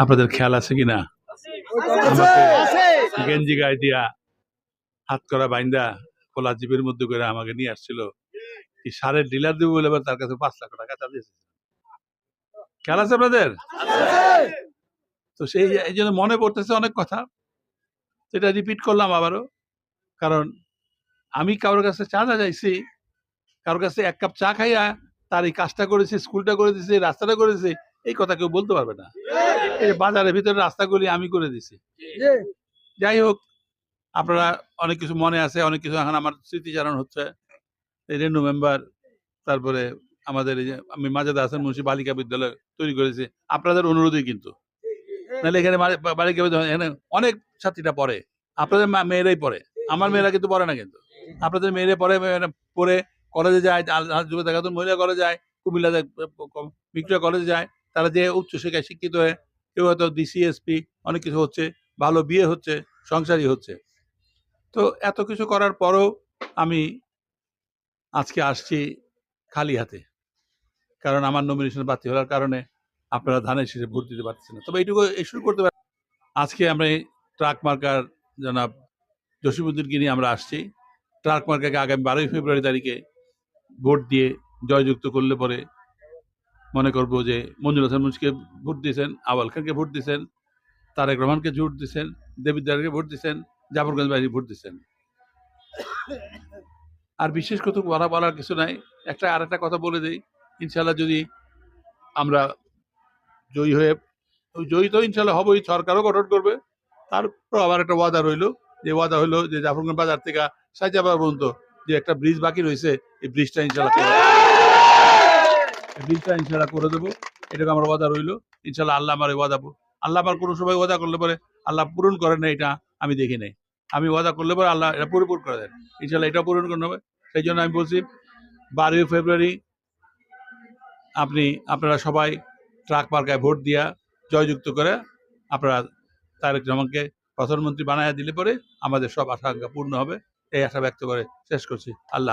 আপনাদের খেয়াল আছে কিনা গেঞ্জি গায়ে দিয়া হাত করা বাইন্দা খোলা জিপের মধ্যে করে আমাকে নিয়ে আসছিল। কি সারের ডিলার দেবো বলে তার কাছে পাঁচ লাখ টাকা চালিয়েছে খেয়াল আছে আপনাদের? তো সেই এই জন্য মনে পড়তেছে অনেক কথা। সেটা রিপিট করলাম আবারও। কারণ আমি কারোর কাছে চা না যাইছি কারোর কাছে এক কাপ চা খাইয়া তার এই কাজটা করেছি স্কুলটা করে দিছে রাস্তাটা করেছে এই কথা কেউ বলতে পারবে না। এই বাজারের ভিতরে রাস্তাগুলি আমি করে দিছি। যাই হোক আপনারা অনেক কিছু মনে আছে অনেক কিছু এখন আমার স্মৃতিচারণ হচ্ছে। এই রেনু মেম্বার তারপরে আমাদের এই যে আমি মাজাদা হাসান মুন্সি বালিকা বিদ্যালয় তৈরি করেছি। আপনাদের অনুরোধই কিন্তু। নাহলে এখানে বালি- বালিকা বিদ্যালয় এখানে অনেক ছাত্রীরা পড়ে। আপনাদের মা- মেয়েরাই পড়ে। আমার মেয়েরা কিন্তু পড়ে না কিন্তু। আপনাদের মেয়েরা পড়ে পড়ে কলেজে যায় যুব দেখাতুন মহিলা কলেজে যায় কুমিল্লা যায়, ভিক্টোরিয়া কলেজে যায়। তারা যে উচ্চশিক্ষায় শিক্ষিত হয়ে কেউ হয়তো ডিসিএসপি অনেক কিছু হচ্ছে, ভালো বিয়ে হচ্ছে সংসারই হচ্ছে। তো এত কিছু করার পরও আমি আজকে আসছি খালি হাতে। কারণ আমার নমিনেশন বাতিল হওয়ার কারণে আপনারা ধানের শীষে ভোট দিতে পারছেন না। তবে এইটুকু শুরু করতে পারি। আজকে আমরা ট্রাক মার্কার জনাব জসিমুদ্দিনকে নিয়ে আমরা আসছি। ট্রাক মার্কাকে আগামী বারোই ফেব্রুয়ারি তারিখে ভোট দিয়ে জয়যুক্ত করলে পরে মনে করব যে মঞ্জুর হাসান মুন্সিকে ভোট দিয়েছেন আওয়াল খানকে ভোট দিয়েছেন, তারেক রহমানকে ভোট দিয়েছেন দেবিদ্দারকে ভোট দিয়েছেন, জাফরগঞ্জ বাহিনী ভোট দিয়েছেন। আর বিশেষ কথা বলা বলার কিছু নাই। একটা আর একটা কথা বলে দিই ইনশাল্লাহ যদি আমরা জয়ী হয়ে জয়ী তো ইনশাল্লাহ হবই, সরকারও গঠন করবে। তারপর আবার একটা ওয়াদা রইল। যে ওয়াদা হলো যে জাফরগঞ্জ বাজার থেকে সাজাবার পর্যন্ত যে একটা ব্রিজ বাকি রয়েছে, এই ব্রিজটা ইনশাল্লাহ করে ব্রিজটা ইনশাল্লাহ করে দেবো। এটাকে আমার ওয়াদা রইল। ইনশাল্লাহ আল্লাহ আমার ওয়াদা আল্লাহ আমার কোনো সময় ওয়াদা করলে পরে আল্লাহ পূরণ করে না, এটা আমি দেখি নাই। আমি ওয়াদা করলে পরে আল্লাহ এটা পরিপূর্ণ করে দেন। ইনশাল্লাহ এটা পূরণ করতে হবে। সেই জন্য আমি বলছি, বারোই ফেব্রুয়ারি আপনি, আপনারা সবাই ট্রাক মার্কায় ভোট দিয়া জয়যুক্ত করে আপনারা তারেক রহমানকে প্রধানমন্ত্রী বানায় দিলে পরে আমাদের সব আশা পূর্ণ হবে। এই আশা ব্যক্ত করে শেষ করছি। আল্লাহ